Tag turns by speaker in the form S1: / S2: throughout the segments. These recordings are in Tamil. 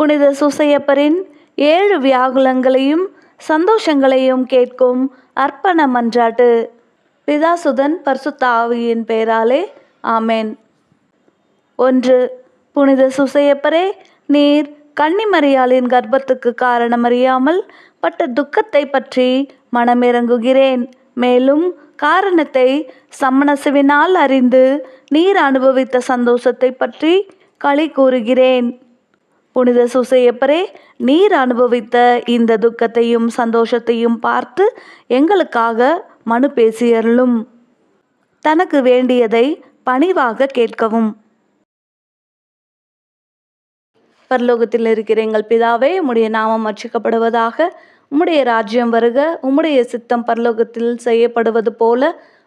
S1: புனித சுசையப்பரின் ஏழு வியாகுலங்களையும் சந்தோஷங்களையும் கேட்கும் அர்ப்பண மன்றாட்டு. பிதாசுதன் பர்சுத்தாவியின் பெயராலே ஆமென். ஒன்று புனித சுசையப்பரே நீர் கன்னிமரியாளின் கர்ப்பத்துக்கு காரணமறியாமல் பட்ட துக்கத்தை பற்றி மனமிறங்குகிறேன். மேலும் காரணத்தை சமணசுவினால் அறிந்து நீர் அனுபவித்த சந்தோஷத்தை பற்றி களி கூறுகிறேன். புனித சுசையப்பரே நீர் அனுபவித்த இந்த துக்கத்தையும் சந்தோஷத்தையும் பார்த்து எங்களுக்காக மனு பேசியருளும் தனக்கு வேண்டியதை பணிவாக கேட்கவும். பரலோகத்தில் இருக்கிற எங்கள் பிதாவே உம்முடைய நாமம் அர்ச்சிக்கப்படுவதாக உம்முடைய ராஜ்யம் வருக உம்முடைய சித்தம் பரலோகத்தில் செய்யப்படுவது போல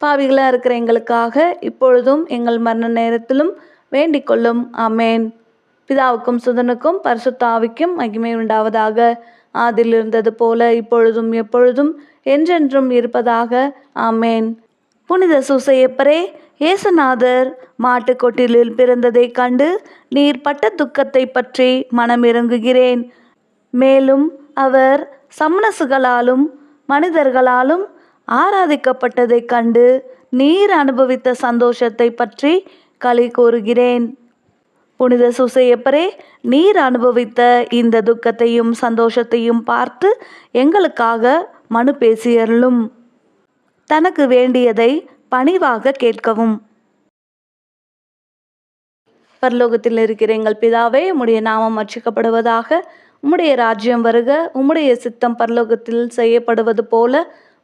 S1: பாவிகளாக இருக்கிற எங்களுக்காக இப்பொழுதும் எங்கள் மரண நேரத்திலும் வேண்டிக் கொள்ளும். அமேன் பிதாவுக்கும் சுதனுக்கும் பரிசுத்தாவிக்கும் மகிமை உண்டாவதாக. ஆதில் இருந்தது போல இப்பொழுதும் எப்பொழுதும் என்றென்றும் இருப்பதாக. ஆமேன். புனித சூசையப்பரே இயேசுநாதர் மாட்டுக்கொட்டிலில் பிறந்ததைக் கண்டு நீர் பட்ட துக்கத்தை பற்றி மனமிறங்குகிறேன் மேலும் அவர் சமணசுகளாலும் மனிதர்களாலும் ஆராதிக்கப்பட்டதைக் கண்டு நீர் அனுபவித்த சந்தோஷத்தை பற்றி களி கூறுகிறேன். புனித சுசையப்பரே நீர் அனுபவித்த இந்த துக்கத்தையும் சந்தோஷத்தையும் பார்த்து எங்களுக்காக மனு பேசியருளும் தனக்கு வேண்டியதை பணிவாக கேட்கவும். பரலோகத்தில் இருக்கிற எங்கள் பிதாவே உம்முடைய நாமம் அர்ச்சிக்கப்படுவதாக உம்முடைய ராஜ்யம் வருக உம்முடைய சித்தம் பரலோகத்தில் செய்யப்படுவது போல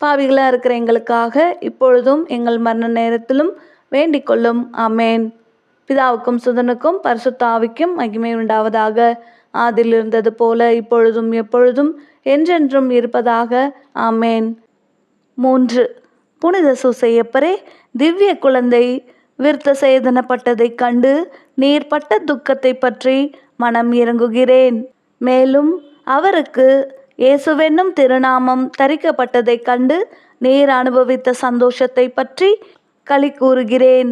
S1: பாவிகளாக இருக்கிற எங்களுக்காக இப்பொழுதும் எங்கள் மரண நேரத்திலும் வேண்டிக் கொள்ளும். அமேன் பிதாவுக்கும் சுதனுக்கும் பரிசுத்தாவிக்கும் மகிமை உண்டாவதாக. ஆதில் இருந்தது போல இப்பொழுதும் எப்பொழுதும் என்றென்றும் இருப்பதாக. ஆமேன். மூன்று. புனித சூசையப்பரே திவ்ய குழந்தை விருத்த சேதனப்பட்டதைக் கண்டு நீர் பட்ட துக்கத்தை பற்றி மனம் இறங்குகிறேன். மேலும் அவருக்கு இயேசுவென்னும் திருநாமம் தரிக்கப்பட்டதைக் கண்டு நீர் அனுபவித்த சந்தோஷத்தை பற்றி களி கூறுகிறேன்.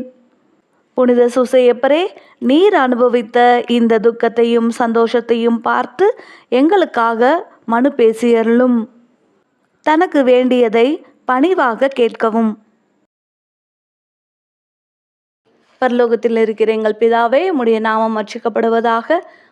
S1: புனித சுசையப்பரே நீர் அனுபவித்த இந்த துக்கத்தையும் சந்தோஷத்தையும் பார்த்து எங்களுக்காக மனு பேசியருளும் தனக்கு வேண்டியதை பணிவாக கேட்கவும். பரலோகத்தில் இருக்கிற எங்கள் பிதாவே உம்முடைய நாமம் அர்ச்சிக்கப்படுவதாக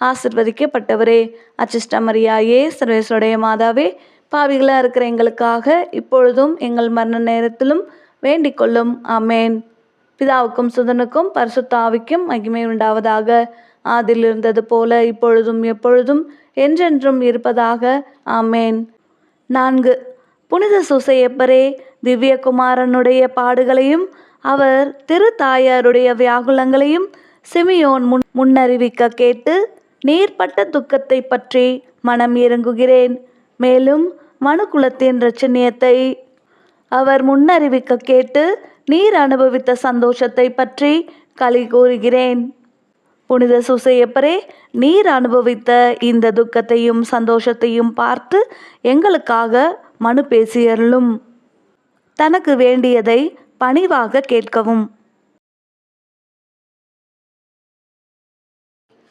S1: ஆசிர்வதிக்கப்பட்டவரே. அச்சிஷ்டமரியாயே சர்வேஸ்வடைய மாதாவே பாவிகளாக இருக்கிற எங்களுக்காக இப்பொழுதும் எங்கள் மரண நேரத்திலும் வேண்டிக் கொள்ளும் அமேன் பிதாவுக்கும் சுதனுக்கும் பரிசுத்தாவிக்கும் மகிமை உண்டாவதாக. ஆதில் இருந்தது போல இப்பொழுதும் எப்பொழுதும் என்றென்றும் இருப்பதாக. ஆமேன். நான்கு. புனித சுசையப்பரே திவ்யகுமாரனுடைய பாடுகளையும் அவர் திரு தாயாருடைய வியாகுலங்களையும் சிமியோன் முன் முன்னறிவிக்க கேட்டு நீர்ப்பட்ட துக்கத்தை பற்றி மனம் இறங்குகிறேன். மேலும் மனுக்குலத்தின் ரச்சனியத்தை அவர் முன்னறிவிக்க கேட்டு நீர் அனுபவித்த சந்தோஷத்தை பற்றி களி கூறுகிறேன். புனித சுசையப்பரே நீர் அனுபவித்த இந்த துக்கத்தையும் சந்தோஷத்தையும் பார்த்து எங்களுக்காக மனு பேசியருளும் தனக்கு வேண்டியதை பணிவாக கேட்கவும்.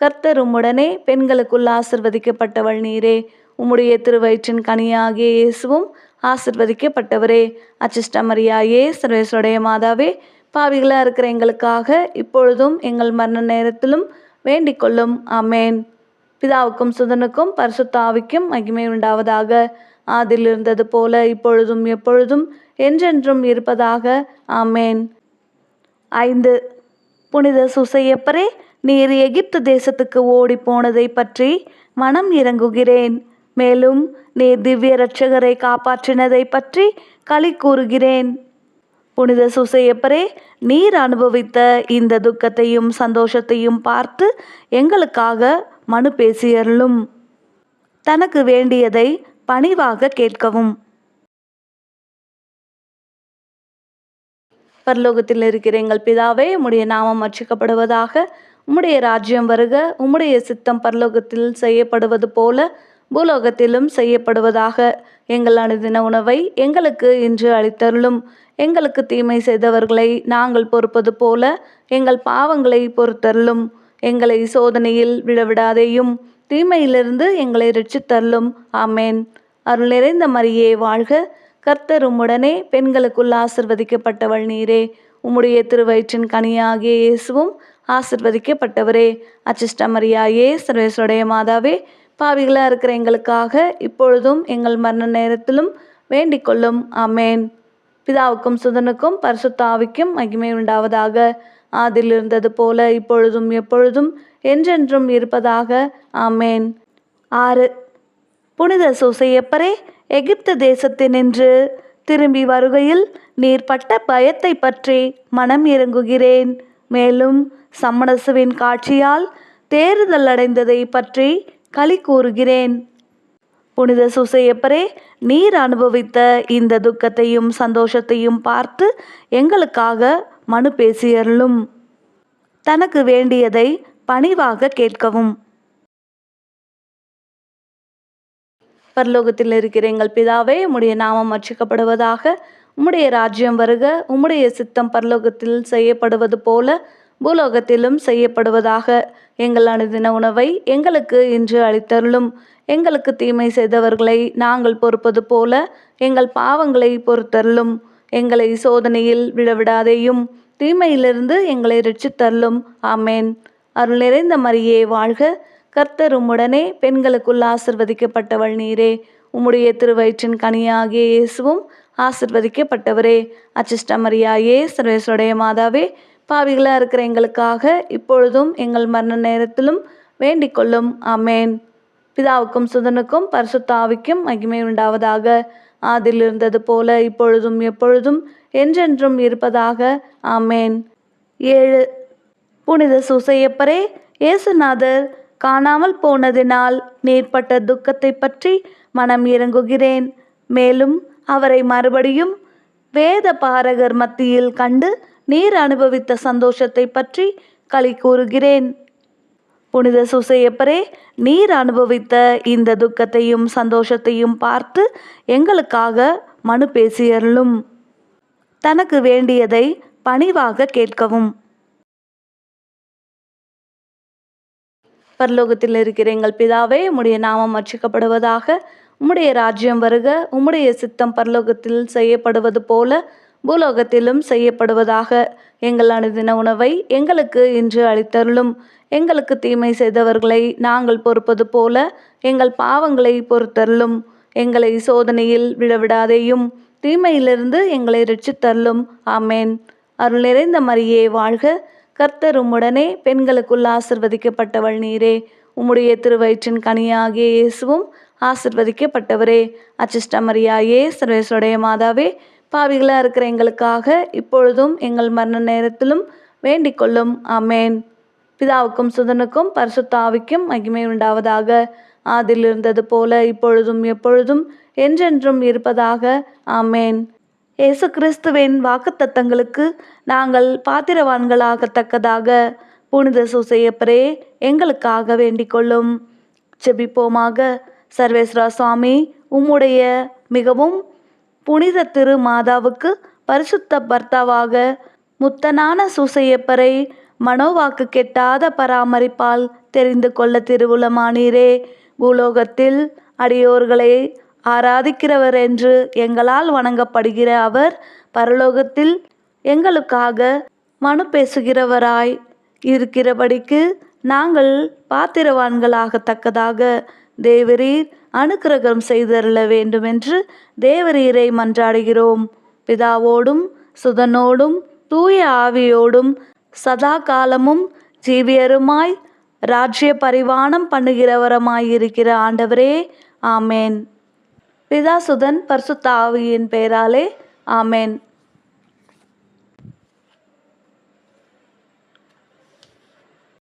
S1: கர்த்தர் உம்முடனே பெண்களுக்குள் ஆசிர்வதிக்கப்பட்டவள் நீரே. உம்முடைய திருவயிற்றின் கனியாகிய இயேசுவும் ஆசிர்வதிக்கப்பட்டவரே. அச்சிஷ்டமரியாயே சர்வேஸ்வடைய மாதாவே பாவிகளாக இருக்கிற எங்களுக்காக இப்பொழுதும் எங்கள் மரண நேரத்திலும் வேண்டிக் கொள்ளும் பிதாவுக்கும் சுதனுக்கும் பரிசுத்தாவிக்கும் மகிமை உண்டாவதாக. ஆதில் இருந்தது போல இப்பொழுதும் எப்பொழுதும் என்றென்றும் இருப்பதாக. ஆமேன். ஐந்து. புனித சுசையப்பரே நீர் எகிப்து தேசத்துக்கு ஓடி போனதை பற்றி மனம் இறங்குகிறேன். மேலும் நீர் திவ்ய இரட்சகரை காப்பாற்றினதை பற்றி களி கூறுகிறேன். புனித சுசையப்பரே நீர் அனுபவித்த இந்த துக்கத்தையும் சந்தோஷத்தையும் பார்த்து எங்களுக்காக மனு பேசியருளும் தனக்கு வேண்டியதை பணிவாக கேட்கவும். பரலோகத்தில் இருக்கிற எங்கள் பிதாவே உம்முடைய நாமம் அர்ச்சிக்கப்படுவதாக உம்முடைய ராஜ்யம் வருக உம்முடைய சித்தம் பரலோகத்தில் செய்யப்படுவது போல பூலோகத்திலும் செய்யப்படுவதாக. எங்கள் அனுதின உணவை எங்களுக்கு இன்று அளித்தருளும். எங்களுக்கு தீமை செய்தவர்களை நாங்கள் பொறுப்பது போல எங்கள் பாவங்களை பொறுத்தருளும். எங்களை சோதனையில் விழவிடாதேயும் தீமையிலிருந்து எங்களை ரட்சித்தருளும். ஆமேன். அருள் நிறைந்த மரியே வாழ்க. கர்த்தர் உம்முடனே பெண்களுக்குள் ஆசிர்வதிக்கப்பட்டவள் நீரே. உம்முடைய திருவயிற்றின் கனியாகிய இயேசுவும் ஆசிர்வதிக்கப்பட்டவரே. அச்சிஷ்டமரியாயே சர்வேஸ்வடைய மாதாவே பாவிகளாக இருக்கிற எங்களுக்காக இப்பொழுதும் எங்கள் மரண நேரத்திலும் வேண்டிக் கொள்ளும். அமேன் பிதாவுக்கும் சுதனுக்கும் பரிசுத்தாவிக்கும் மகிமை உண்டாவதாக. ஆதில் இருந்தது போல இப்பொழுதும் எப்பொழுதும் என்றென்றும் இருப்பதாக. ஆமேன். ஆறு. புனித சூசையப்பரே எகிப்து தேசத்தினின்று திரும்பி வருகையில் நீர் பட்ட பயத்தை பற்றி மனம் இறங்குகிறேன். மேலும் சம்மனசுவின் காட்சியால் தேறுதல் அடைந்ததை பற்றி களி கூறுகிறேன். புனித சுசையப்பரே நீர் அனுபவித்த இந்த துக்கத்தையும் சந்தோஷத்தையும் பார்த்து எங்களுக்காக மனு பேசியருளும். தனக்கு வேண்டியதை பணிவாக கேட்கவும். பரலோகத்தில் இருக்கிற எங்கள் பிதாவே உம்முடைய நாமம் அர்ச்சிக்கப்படுவதாக உம்முடைய ராஜ்யம் வருக உம்முடைய சித்தம் பரலோகத்தில் செய்யப்படுவது போல பூலோகத்திலும் செய்யப்படுவதாக. எங்கள் அனுதின உணவை எங்களுக்கு இன்று அளித்தருளும். எங்களுக்கு தீமை செய்தவர்களை நாங்கள் பொறுப்பது போல எங்கள் பாவங்களை பொறுத்தருளும். எங்களை சோதனையில் விழவிடாதேயும் தீமையிலிருந்து எங்களை ரட்சித்தருளும். ஆமேன். அருள் நிறைந்த மரியே வாழ்க. கர்த்தர் உம்முடனே பெண்களுக்குள் ஆசிர்வதிக்கப்பட்டவள் நீரே. உம்முடைய திருவயிற்றின் கனியாகிய இயேசுவும் ஆசிர்வதிக்கப்பட்டவரே. அச்சிஷ்டமரியாயே சர்வேஸ்வடைய மாதாவே பாவிகளாக இருக்கிற எங்களுக்காக இப்பொழுதும் எங்கள் மரண நேரத்திலும் வேண்டிக் கொள்ளும். அமேன் பிதாவுக்கும் சுதனுக்கும் பரிசுத்தாவிக்கும் மகிமை உண்டாவதாக. ஆதில் இருந்தது போல இப்பொழுதும் எப்பொழுதும் என்றென்றும் இருப்பதாக. ஆமேன். ஏழு. புனித சுசையப்பரே இயேசுநாதர் காணாமல் போனதினால் நேர்பட்ட துக்கத்தை பற்றி மனம் இறங்குகிறேன். மேலும் அவரை மறுபடியும் வேத பாரகர் மத்தியில் கண்டு நீர் அனுபவித்த சந்தோஷத்தை பற்றி களி கூறுகிறேன். புனித சுசையப்பரே நீர் அனுபவித்த இந்த துக்கத்தையும் சந்தோஷத்தையும் பார்த்து எங்களுக்காக மனு பேசியருளும். தனக்கு வேண்டியதை பணிவாக கேட்கவும். பரலோகத்தில் இருக்கிற எங்கள் பிதாவே உம்முடைய நாமம் அச்சிக்கப்படுவதாக உம்முடைய ராஜ்யம் வருக உம்முடைய சித்தம் பரலோகத்தில் செய்யப்படுவது போல பூலோகத்திலும் செய்யப்படுவதாக எங்கள் அனுதின உணவை எங்களுக்கு இன்று அளித்தருளும். எங்களுக்கு தீமை செய்தவர்களை நாங்கள் பொறுப்பது போல எங்கள் பாவங்களை பொறுத்தருளும். எங்களை சோதனையில் விழவிடாதேயும் தீமையிலிருந்து எங்களை ரட்சித்தருளும். ஆமேன். அருள் நிறைந்த மரியே வாழ்க. கர்த்தர் உம்முடனே பெண்களுக்குள் ஆசிர்வதிக்கப்பட்டவள் நீரே. உம்முடைய திருவயிற்றின் கனியாகிய இயேசுவும் ஆசிர்வதிக்கப்பட்டவரே. அச்சிஷ்டமரியாயே சர்வேஸ்வடைய மாதாவே பாவிகளாக இருக்கிற எங்களுக்காக இப்பொழுதும் எங்கள் மரண நேரத்திலும் வேண்டிக் கொள்ளும். அமேன் பிதாவுக்கும் சுதனுக்கும் பரிசுத்தாவிக்கும் மகிமை உண்டாவதாக. ஆதில் இருந்தது போல இப்பொழுதும் எப்பொழுதும் என்றென்றும் இருப்பதாக. ஆமேன். இயேசு கிறிஸ்துவின் வாக்குத்தத்தங்களுக்கு நாங்கள் பாத்திரவான்களாகத்தக்கதாக. புனித சுசையப்பரே எங்களுக்காக வேண்டிக் கொள்ளும். செபிப்போமாக சர்வேஸ்வரா சுவாமி உம்முடைய மிகவும் புனித திரு மாதாவுக்கு பரிசுத்த பர்த்தாவாக முத்தனான சூசையப்பரை மனோவாக்கு கெட்டாத பராமரிப்பால் தெரிந்து கொள்ள திருவுளமானீரே. பூலோகத்தில் அடியோர்களை ஆராதிக்கிறவர் என்று எங்களால் வணங்கப்படுகிற அவர் பரலோகத்தில் எங்களுக்காக மனு பேசுகிறவராய் இருக்கிறபடிக்கு நாங்கள் பாத்திரவான்களாகத்தக்கதாக தேவரீர் அனுக்கிரகம் செய்தருள வேண்டுமென்று தேவரீரை மன்றாடுகிறோம். பிதாவோடும் சுதனோடும் தூய ஆவியோடும் சதா காலமும் ஜீவியருமாய் ராஜ்ய பரிவாணம் பண்ணுகிறவரமாயிருக்கிற ஆண்டவரே ஆமேன். பிதா சுதன் ஆவியின் பெயராலே ஆமேன்.